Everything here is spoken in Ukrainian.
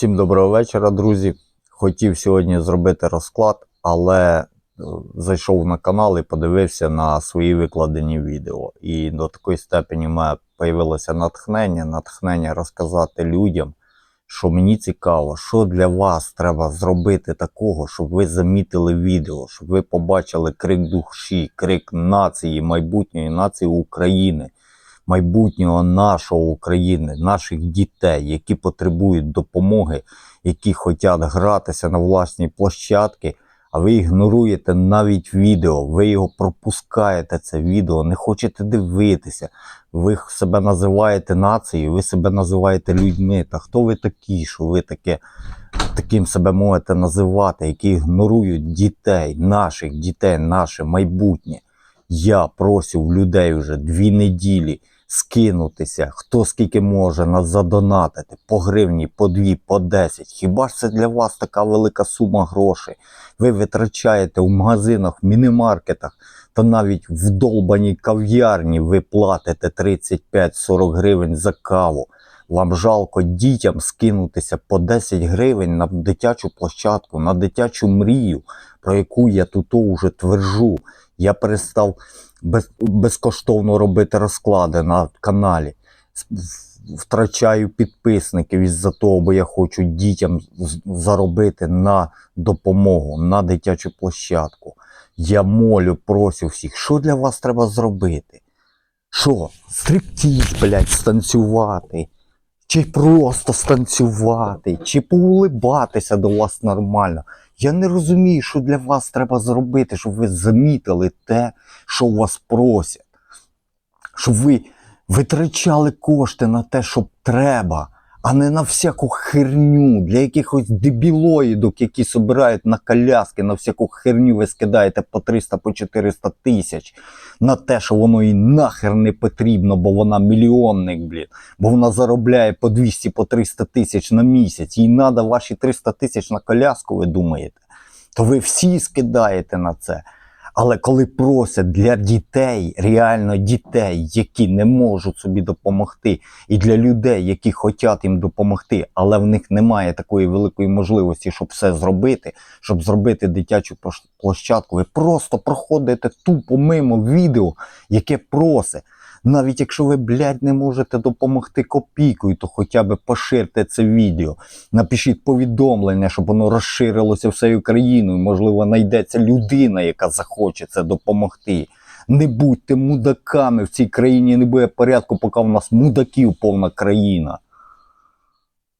Всім доброго вечора, друзі. Хотів сьогодні зробити розклад, але е, зайшов на канал і подивився на свої викладені відео. І до такої степені в мене появилося натхнення, натхнення розказати людям, що мені цікаво, що для вас треба зробити такого, щоб ви замітили відео, щоб ви побачили крик душі, крик нації, майбутньої нації України майбутнього нашого України, наших дітей, які потребують допомоги, які хочуть гратися на власній площадці, а ви ігноруєте навіть відео, ви його пропускаєте, це відео, не хочете дивитися. Ви себе називаєте нацією, ви себе називаєте людьми. Та хто ви такі, що ви таке, таким себе можете називати, які ігнорують дітей, наших дітей, наше майбутнє. Я просив людей вже дві неділі скинутися, хто скільки може нас задонатити, по гривні, по дві, по десять. Хіба ж це для вас така велика сума грошей? Ви витрачаєте в магазинах, в мінімаркетах та навіть в долбаній кав'ярні ви платите 35-40 гривень за каву. Вам жалко дітям скинутися по 10 гривень на дитячу площадку, на дитячу мрію, про яку я тут уже твержу. Я перестав без, безкоштовно робити розклади на каналі. Втрачаю підписників із-за того, бо я хочу дітям заробити на допомогу, на дитячу площадку. Я молю, просю всіх, що для вас треба зробити? Що? Стриптіз, блядь, станцювати? Чи просто станцювати, чи поулибатися до вас нормально. Я не розумію, що для вас треба зробити, щоб ви замітили те, що у вас просять. Щоб ви витрачали кошти на те, що треба, а не на всяку херню для якихось дебілоїдок, які собирають на коляски, на всяку херню ви скидаєте по 300 по 400 тисяч на те, що воно і нахер не потрібно, бо вона мільйонник, блін, бо вона заробляє по 200 по 300 тисяч на місяць. Їй треба ваші 300 тисяч на коляску, ви думаєте? То ви всі скидаєте на це. Але коли просять для дітей, реально дітей, які не можуть собі допомогти, і для людей, які хочуть їм допомогти, але в них немає такої великої можливості, щоб все зробити, щоб зробити дитячу площадку, ви просто проходите тупо мимо відео, яке просить. Навіть якщо ви, блядь, не можете допомогти копійкою, то хоча б поширте це відео. Напишіть повідомлення, щоб воно розширилося всею країною. Можливо, знайдеться людина, яка захоче це допомогти. Не будьте мудаками в цій країні, не буде порядку, поки в нас мудаків повна країна.